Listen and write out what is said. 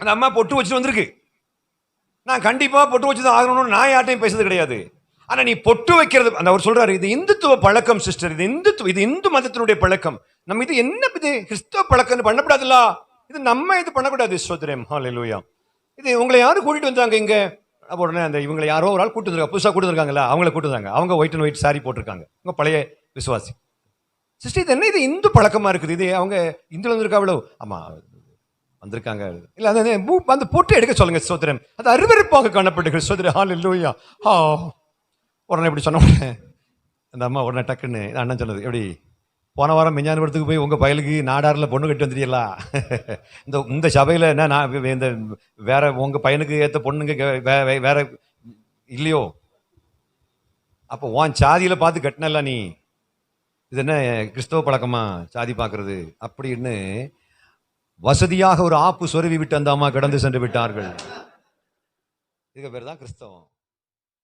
அந்த அம்மா பொட்டு வச்சுட்டு வந்திருக்கு. நான் கண்டிப்பாக பொட்டு வச்சு தான் ஆகணும்னு நான் யார்ட்டையும் பேசுறது கிடையாது. ஆனால் நீ பொட்டு வைக்கிறது அந்த அவர் சொல்கிறார் இது இந்துத்துவ பழக்கம் சிஸ்டர் இது இந்துத்துவ இது இந்து மதத்தினுடைய பழக்கம். நம்ம இது என்ன இது கிறிஸ்தவ பழக்கம்னு பண்ணக்கூடாதுல்ல இது நம்ம இது பண்ணக்கூடாது சோதரம். ஹalleluya இது உங்களை யாரும் கூட்டிட்டு வந்தாங்க இங்கே? உடனே அந்த இவங்களை யாரோ ஒரு ஆள் கூட்டு புதுசாக புதுசா கூட்டு அவங்கள கூட்டு வந்தாங்க. அவங்க ஒயிட் அண்ட் ஒயிட் சாரி போட்டிருக்காங்க. உங்கள் பழைய விசுவாசி. சிஸ்டர் இது என்ன இது இந்து பழக்கமாக இருக்குது? இது அவங்க இந்துல வந்திருக்கா அவ்வளோ ஆமாம் வந்திருக்காங்க. இல்ல அந்த அந்த பொட்டு எடுக்க சொல்லுங்க சோதரன். அது அருவருப்பாக காணப்படுகிற சோதரன். ஹால் இல்லையா ஹா உடனே இப்படி சொன்ன உடனே அந்த அம்மா உடனே டக்குன்னு அண்ணன் சொன்னது எப்படி? போன வாரம் மெஞ்ஞானபுரத்துக்கு போய் உங்கள் பயலுக்கு நாடாரில் பொண்ணு கட்டி வந்துட்டீங்களா இந்த இந்த சபையில் என்ன நான் இந்த வேற உங்கள் பையனுக்கு ஏற்ற பொண்ணுங்க கே- வே- வேற இல்லையோ? அப்போ உன் சாதியில் பார்த்து கட்டினல நீ. இது என்ன கிறிஸ்தவ பழக்கமா? சாதி பார்க்குறது. அப்படின்னு வசதியாக ஒரு ஆப்பு சொருவி விட்டு அந்த அம்மா கடந்து சென்று விட்டார்கள். இதுக்கு பேர் தான் கிறிஸ்தவம்.